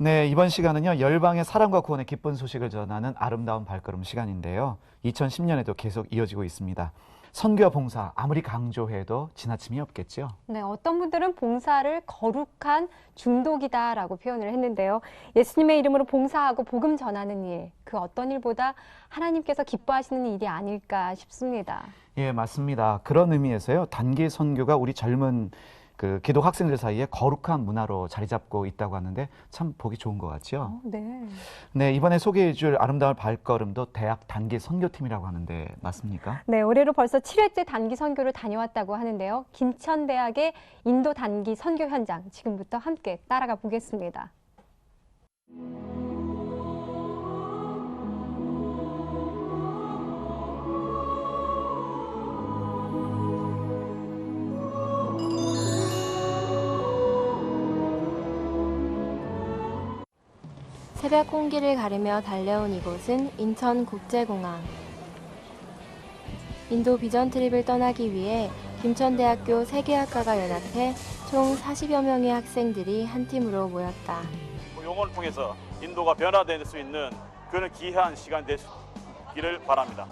네, 이번 시간은요, 열방의 사랑과 구원의 기쁜 소식을 전하는 아름다운 발걸음 시간인데요. 2010년에도 계속 이어지고 있습니다. 선교와 봉사, 아무리 강조해도 지나침이 없겠죠. 네, 어떤 분들은 봉사를 거룩한 중독이다라고 표현을 했는데요. 예수님의 이름으로 봉사하고 복음 전하는 일, 그 어떤 일보다 하나님께서 기뻐하시는 일이 아닐까 싶습니다. 예, 맞습니다. 그런 의미에서요, 단기 선교가 우리 젊은 그 기독 학생들 사이에 거룩한 문화로 자리 잡고 있다고 하는데 참 보기 좋은 것 같죠. 어, 네. 네, 이번에 소개해 줄 아름다운 발걸음도 대학 단기 선교팀이라고 하는데 맞습니까? 네, 올해로 벌써 7회째 단기 선교를 다녀왔다고 하는데요. 김천대학의 인도 단기 선교 현장 지금부터 함께 따라가 보겠습니다. 새벽 공기를 가르며 달려온 이곳은 인천국제공항. 인도 비전 트립을 떠나기 위해 김천대학교 세계학과가 연합해 총 40여 명의 학생들이 한 팀으로 모였다. 용어를 통해서 인도가 변화될 수 있는 그런 귀한 시간 되기를 바랍니다.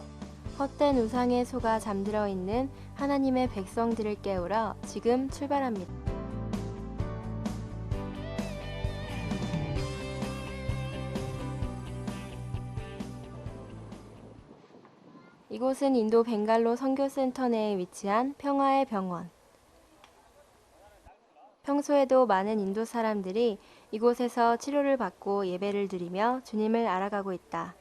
헛된 우상에 속아 잠들어 있는 하나님의 백성들을 깨우러 지금 출발합니다. 이곳은 인도 벵갈로 선교센터 내에 위치한 평화의 병원. 평소에도 많은 인도 사람들이 이곳에서 치료를 받고 예배를 드리며 주님을 알아가고 있다.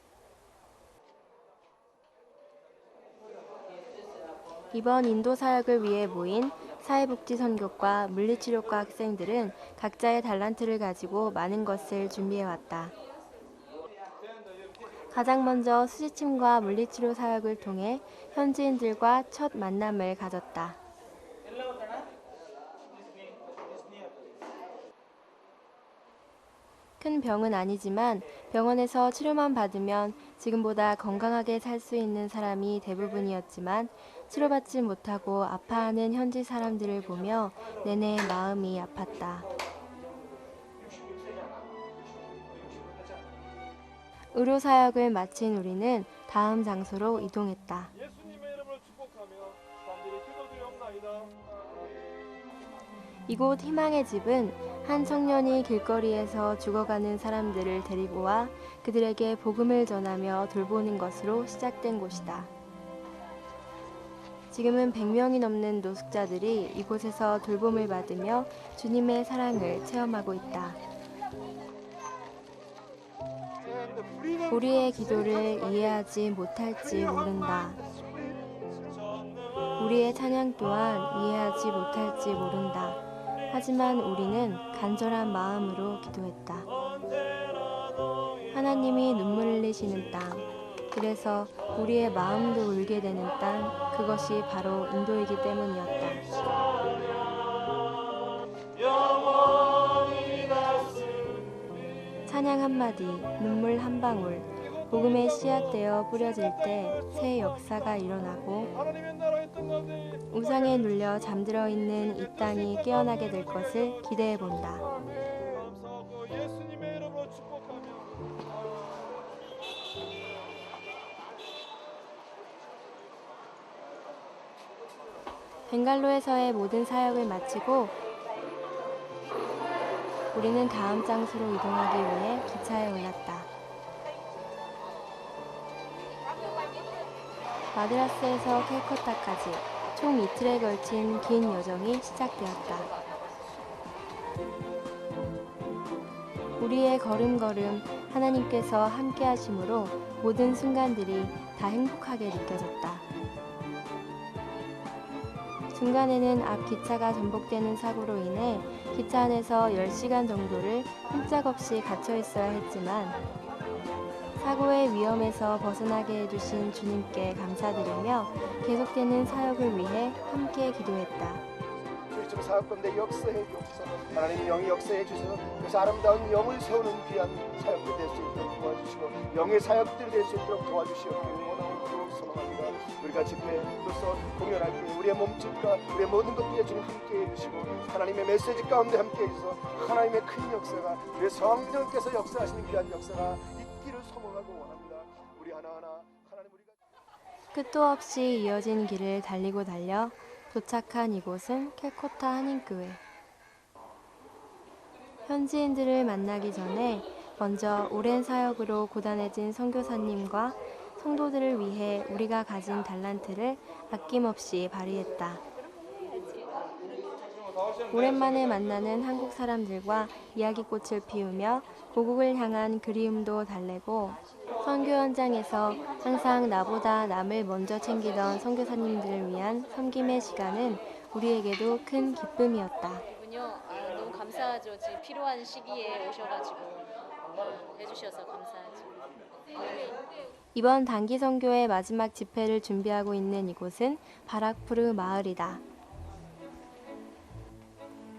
이번 인도 사역을 위해 모인 사회복지선교과 물리치료과 학생들은 각자의 달란트를 가지고 많은 것을 준비해왔다. 가장 먼저 수지침과 물리치료 사역을 통해 현지인들과 첫 만남을 가졌다. 큰 병은 아니지만 병원에서 치료만 받으면 지금보다 건강하게 살 수 있는 사람이 대부분이었지만 치료받지 못하고 아파하는 현지 사람들을 보며 내내 마음이 아팠다. 의료 사역을 마친 우리는 다음 장소로 이동했다. 이곳 희망의 집은 한 청년이 길거리에서 죽어가는 사람들을 데리고 와 그들에게 복음을 전하며 돌보는 것으로 시작된 곳이다. 지금은 100명이 넘는 노숙자들이 이곳에서 돌봄을 받으며 주님의 사랑을 체험하고 있다. 우리의 기도를 이해하지 못할지 모른다. 우리의 찬양 또한 이해하지 못할지 모른다. 하지만 우리는 간절한 마음으로 기도했다. 하나님이 눈물 흘리시는 땅. 그래서 우리의 마음도 울게 되는 땅. 그것이 바로 인도이기 때문이었다. 찬양 한마디, 눈물 한 방울, 복음의 씨앗되어 뿌려질 때 새 역사가 일어나고 우상에 눌려 잠들어 있는 이 땅이 깨어나게 될 것을 기대해 본다. 벵갈로에서의 모든 사역을 마치고 우리는 다음 장소로 이동하기 위해 기차에 올랐다. 마드라스에서 캘커타까지 총 이틀에 걸친 긴 여정이 시작되었다. 우리의 걸음걸음 하나님께서 함께 하심으로 모든 순간들이 다 행복하게 느껴졌다. 중간에는 앞 기차가 전복되는 사고로 인해 기차 안에서 10시간 정도를 꼼짝없이 갇혀 있어야 했지만 사고의 위험에서 벗어나게 해주신 주님께 감사드리며 계속되는 사역을 위해 함께 기도했다. 좀 사역 가운데 역사해 주옵소서 하나님 영이 역사해 주셔서 그래서 아름다운 영을 세우는 귀한 사역들 될 수 있도록 도와주시고 영의 사역들이 될수 있도록 도와주시옵기를 원하고 소망합니다 우리 우리가 집회로서 공연할 때 우리의 몸짓과 우리의 모든 것들에 주님 함께 해 주시고 하나님의 메시지 가운데 함께 해 주셔서 하나님의 큰 역사가 우리의 성령께서 역사하시는 귀한 역사가 있기를 소망하고 원합니다. 우리 하나하나 하나님 우리가 끝도 없이 이어진 길을 달리고 달려 도착한 이곳은 캘코타 한인교회. 현지인들을 만나기 전에 먼저 오랜 사역으로 고단해진 선교사님과 성도들을 위해 우리가 가진 달란트를 아낌없이 발휘했다. 오랜만에 만나는 한국 사람들과 이야기꽃을 피우며 고국을 향한 그리움도 달래고 선교 현장에서 항상 나보다 남을 먼저 챙기던 선교사님들을 위한 섬김의 시간은 우리에게도 큰 기쁨이었다. 감사하죠. 필요한 시기에 오셔가지고 어, 해주셔서 감사하죠. 이번 단기 선교의 마지막 집회를 준비하고 있는 이곳은 바락푸르 마을이다.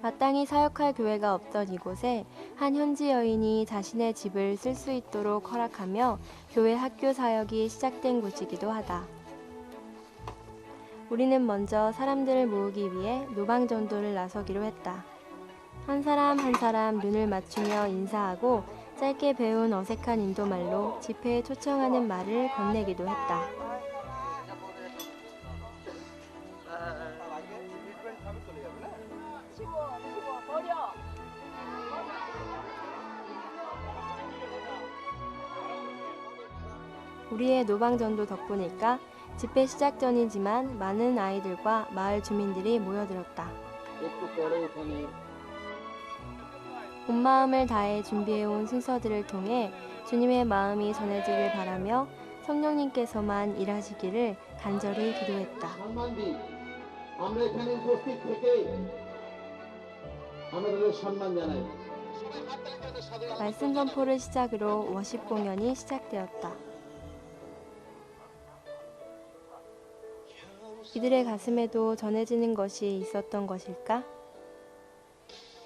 마땅히 사역할 교회가 없던 이곳에 한 현지 여인이 자신의 집을 쓸 수 있도록 허락하며 교회 학교 사역이 시작된 곳이기도 하다. 우리는 먼저 사람들을 모으기 위해 노방 전도를 나서기로 했다. 한 사람 한 사람 눈을 맞추며 인사하고 짧게 배운 어색한 인도말로 집회에 초청하는 말을 건네기도 했다. 우리의 노방전도 덕분일까 집회 시작 전이지만 많은 아이들과 마을 주민들이 모여들었다. 온 마음을 다해 준비해온 순서들을 통해 주님의 마음이 전해지길 바라며 성령님께서만 일하시기를 간절히 기도했다. সম্মান দিই আমরা এখানে উপস্থিত থেকে আমরা তাদের সম্মান জানাই 말씀 선포를 시작으로 워십 공연이 시작되었다. 이들의 가슴에도 전해지는 것이 있었던 것일까?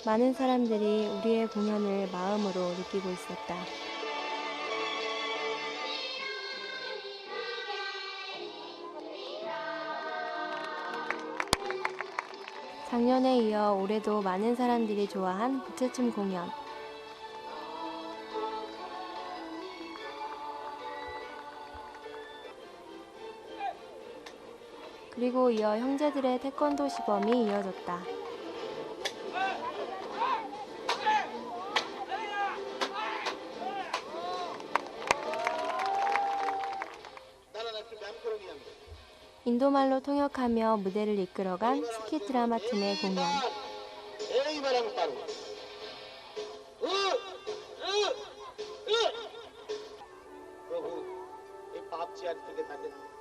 많은 사람들이 우리의 공연을 마음으로 느끼고 있었다. 작년에 이어 올해도 많은 사람들이 좋아한 부채춤 공연. 그리고 이어 형제들의 태권도 시범이 이어졌다. 인도말로 통역하며 무대를 이끌어간 스키 드라마 팀의 공연.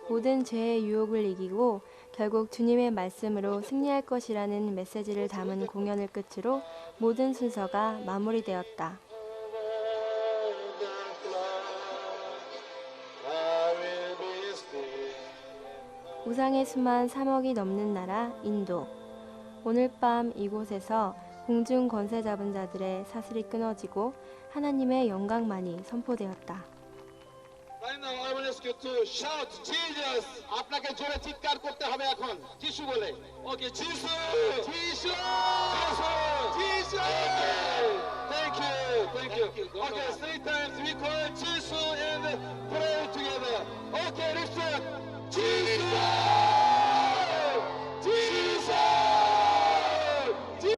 모든 죄의 유혹을 이기고 결국 주님의 말씀으로 승리할 것이라는 메시지를 담은 공연을 끝으로 모든 순서가 마무리되었다. 우상의 수만 3억이 넘는 나라 인도. 오늘 밤 이곳에서 공중 권세 잡은 자들의 사슬이 끊어지고 하나님의 영광만이 선포되었다.